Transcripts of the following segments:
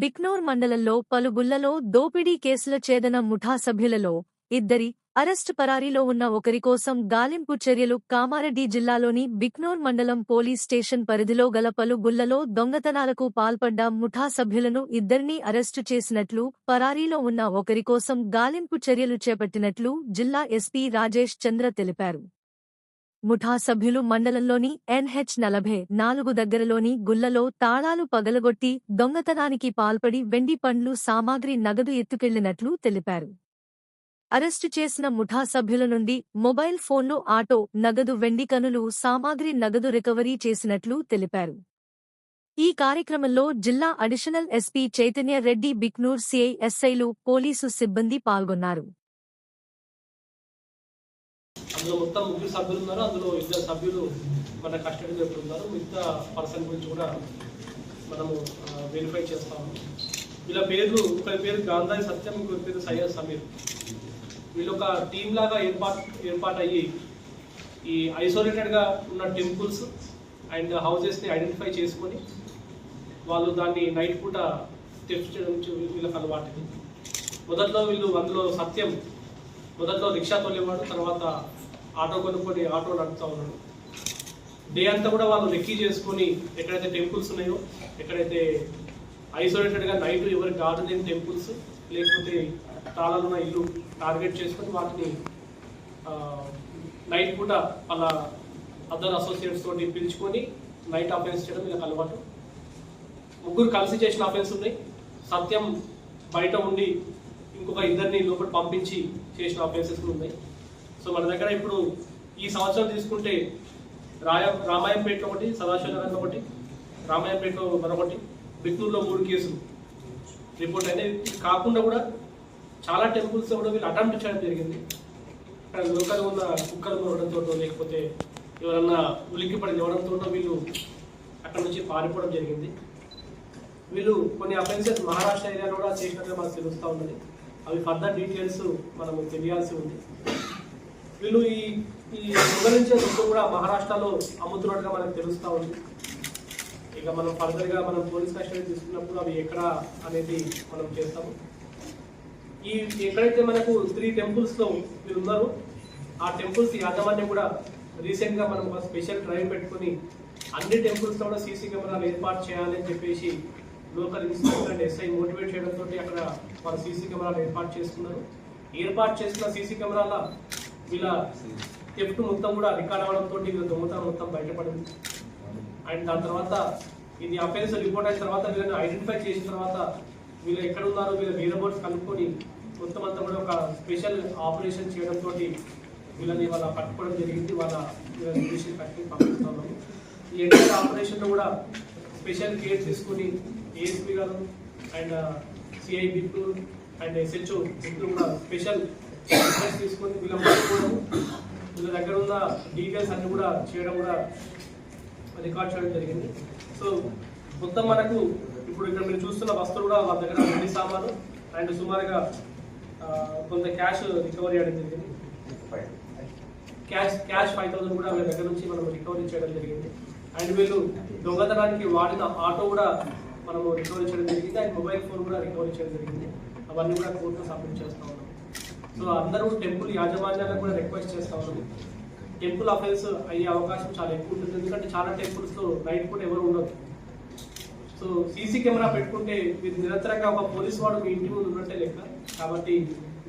బిక్నూర్ మండలంలో పలు గుళ్ళలో దోపిడీ కేసుల ఛేదన ముఠా సభ్యులలో ఇద్దరి అరెస్టు పరారీలో ఉన్న ఒకరి కోసం గాలింపు చర్యలు కామారెడ్డి జిల్లాలోని బిక్నూర్ మండలం పోలీస్ స్టేషన్ పరిధిలో గల పలు గుళ్ళలో దొంగతనాలకు పాల్పడ్డ ముఠా సభ్యులను ఇద్దరినీ అరెస్టు చేసినట్లు పరారీలో ఉన్న ఒకరి కోసం గాలింపు చర్యలు చేపట్టినట్లు జిల్లా ఎస్పీ రాజేష్ చంద్ర తెలిపారు. ముఠా సభ్యులు మండలంలోని ఎన్హెచ్ నలభై నాలుగు దగ్గరలోని గుళ్ళలో తాళాలు పగలగొట్టి దొంగతనానికి పాల్పడి వెండి పండ్లు సామాగ్రి నగదు ఎత్తుకెళ్ళినట్లు తెలిపారు. అరెస్టు చేసిన ముఠా సభ్యుల నుండి మొబైల్ ఫోన్లు ఆటో నగదు వెండి కనులు సామాగ్రి నగదు రికవరీ చేసినట్లు తెలిపారు. ఈ కార్యక్రమంలో జిల్లా additional SP Chaitanya Reddy Biknoor CI ఎస్ఐలు పోలీసు సిబ్బంది పాల్గొన్నారు. అందులో మొత్తం ముగ్గురు సభ్యులు ఉన్నారు. అందులో ఇద్దరు సభ్యులు మన కస్టడీలో ఇప్పుడు ఉన్నారు. మిగతా పర్సన్ గురించి కూడా మనము వెరిఫై చేస్తాము. వీళ్ళ పేర్లు ఒకరి పేరు గాంధారి సత్యం ఇంకొకరి పేరు సయ్యద్ సమీర్. వీళ్ళు ఒక టీం లాగా ఏర్పాటు ఏర్పాటు అయ్యి ఈ ఐసోలేటెడ్గా ఉన్న టెంపుల్స్ అండ్ హౌజెస్ని ఐడెంటిఫై చేసుకొని వాళ్ళు దాన్ని నైట్ పూట తెచ్చడం చేయడం వీళ్ళకి అలవాటు మొదట్లో వీళ్ళు అందులో సత్యం మొదట్లో రిక్షా తోలేవాడు తర్వాత ఆటో కొనుక్కొని ఆటో నడుపుతా ఉన్నాడు. డే అంతా కూడా వాళ్ళు రెక్కీ చేసుకొని ఎక్కడైతే టెంపుల్స్ ఉన్నాయో ఎక్కడైతే ఐసోలేటెడ్గా నైట్ ఎవరికి గార్డు లేని టెంపుల్స్ లేకపోతే తాళాలు ఉన్న ఇల్లు టార్గెట్ చేసుకొని వాటిని నైట్ పూట వాళ్ళ అదర్ అసోసియేట్స్ తోటి పిలుచుకొని నైట్ అఫెన్స్ చేయడం వీళ్ళకి అలవాటు. ముగ్గురు కలిసి చేసిన అఫెన్స్ ఉన్నాయి. సత్యం బయట ఉండి ఇంకొక ఇద్దరిని లోపల పంపించి చేసిన అఫెన్సెస్ ఉన్నాయి. సో మన దగ్గర ఇప్పుడు ఈ సంవత్సరం తీసుకుంటే రాయ రామాయంపేటలో ఒకటి సదాశివనగర్లో ఒకటి రామాయంపేటలో మరొకటి బిత్తూరులో మూడు కేసులు రిపోర్ట్ అయినాయి కాకుండా కూడా చాలా టెంపుల్స్ కూడా వీళ్ళు అటెంప్ట్ చేయడం జరిగింది. అక్కడ లోకల్ ఉన్న కుక్కలు ఉండడంతో లేకపోతే ఎవరన్నా ఉలిక్కి పడి ఇవ్వడంతో వీళ్ళు అక్కడ నుంచి పారిపోవడం జరిగింది. వీళ్ళు కొన్ని అఫెన్సెస్ మహారాష్ట్ర ఏరియాలో కూడా చేసినట్లు మనకు తెలుస్తూ ఉన్నది. అవి ఫర్దర్ డీటెయిల్స్ మనము తెలియాల్సి ఉంది. వీళ్ళు ఈ ఈ దొంగలించే దుఃఖం కూడా మహారాష్ట్రలో అమ్ముతున్నట్టుగా మనకు తెలుస్తూ ఉంది. ఇక మనం ఫర్దర్గా మనం పోలీస్ కస్టడీ తీసుకున్నప్పుడు అవి ఎక్కడ అనేది మనం చేస్తాము. ఈ ఎక్కడైతే మనకు త్రీ టెంపుల్స్లో మీరు ఉన్నారు ఆ టెంపుల్స్ యాజమాన్యం కూడా రీసెంట్గా మనం ఒక స్పెషల్ డ్రైవ్ పెట్టుకొని అన్ని టెంపుల్స్లో కూడా సీసీ కెమెరాలు ఏర్పాటు చేయాలని చెప్పేసి local inspector and SI motivate చేయడంతో అక్కడ వారు సీసీ కెమెరాలు ఏర్పాటు చేస్తున్నారు. ఏర్పాటు చేసిన సీసీ కెమెరాల వీళ్ళ థెఫ్ట్ మొత్తం కూడా రికార్డ్ అవ్వడంతో వీళ్ళ దొంగతనం మొత్తం బయటపడింది. అండ్ దాని తర్వాత ఇది అఫెన్స్ రిపోర్ట్ అయిన తర్వాత వీళ్ళని ఐడెంటిఫై చేసిన తర్వాత వీళ్ళు ఎక్కడ ఉన్నారో వీళ్ళ వీర కనుక్కొని మొత్తం అంతా కూడా ఒక స్పెషల్ ఆపరేషన్ చేయడంతో వీళ్ళని వాళ్ళ పట్టుకోవడం జరిగింది. వాళ్ళ వీళ్ళని ఇంగ్లీష్ కట్టి పంపిస్తున్నాము ఈ ఎంటైర్ ఆపరేషన్లో కూడా స్పెషల్ కేర్ తీసుకుని ఏఎస్పీ గారు and uh, CI Bitnoor and SHO బిప్లు కూడా స్పెషల్ అడ్రస్ తీసుకొని వీళ్ళని పట్టుకోవడం వీళ్ళ దగ్గర ఉన్న డీటెయిల్స్ అన్ని కూడా చేయడం కూడా రికార్డ్ చేయడం జరిగింది. సో మొత్తం మనకు ఇప్పుడు ఇక్కడ మీరు చూస్తున్న వస్తువులు కూడా వాళ్ళ దగ్గర వెండి సామాను అండ్ సుమారుగా కొంత క్యాష్ రికవరీ చేయడం జరిగింది. క్యాష్ క్యాష్ ఫైవ్ థౌసండ్ కూడా వీళ్ళ దగ్గర నుంచి మనం రికవరీ చేయడం జరిగింది. అండ్ వీళ్ళు దొంగతనానికి వాడిన ఆటో కూడా మనము రికవరీ చేయడం జరిగింది. అండ్ మొబైల్ ఫోన్ కూడా రికవరీ చేయడం జరిగింది. అవన్నీ కూడా కోర్టులో సబ్మిట్ చేస్తా సో అందరూ టెంపుల్ యాజమాన్యాలకు కూడా రిక్వెస్ట్ చేస్తా టెంపుల్ అఫెన్స్ అయ్యే అవకాశం చాలా ఎక్కువ ఉంటుంది. ఎందుకంటే చాలా టెంపుల్స్ నైట్ పూట ఎవరు ఉండదు సో సీసీ కెమెరా పెట్టుకుంటే మీరు నిరంతరంగా ఒక పోలీస్ వాడు మీ ఇంటి ముందు ఉన్నట్టే లెక్క. కాబట్టి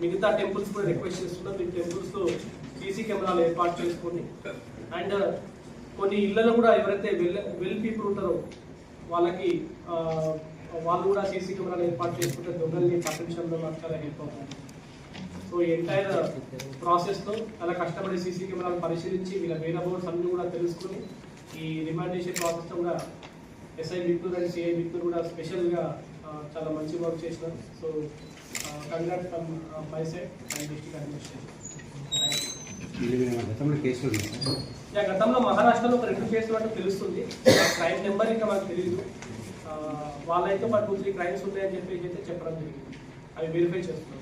మిగతా టెంపుల్స్ కూడా రిక్వెస్ట్ చేస్తున్నాం మీ టెంపుల్స్తో సీసీ కెమెరాలు ఏర్పాటు చేసుకొని అండ్ uh, కొన్ని ఇళ్ళలో కూడా ఎవరైతే వెల్ వెల్ పీపుల్ ఉంటారో వాళ్ళకి uh, వాళ్ళు కూడా సీసీ కెమెరాలు ఏర్పాటు చేసుకుంటే దొంగల్ని పట్టించడంలో నాకు చాలా హెల్ప్ అవుతుంది. సో ఎంటైర్ ప్రాసెస్లో చాలా కష్టపడి సీసీ కెమెరాలు పరిశీలించి వీళ్ళ వేల బోర్డ్స్ అన్ని కూడా తెలుసుకుని ఈ రిమాండ్ చేసే ప్రాసెస్లో కూడా SI Bitnoor and CI Bitnoor కూడా స్పెషల్గా ఆ, చాలా మంచి వర్క్ చేసినారు. So congrat from my side and district administration గతంలో మహారాష్ట్రలో ఒక రెండు కేసులు అంటే తెలుస్తుంది. క్రైమ్ నెంబర్ ఇంకా మాకు తెలియదు వాళ్ళైతే ఒక టూ త్రీ క్రైమ్స్ ఉన్నాయని చెప్పేసి అయితే చెప్పడం జరిగింది. అవి వెరిఫై చేస్తున్నారు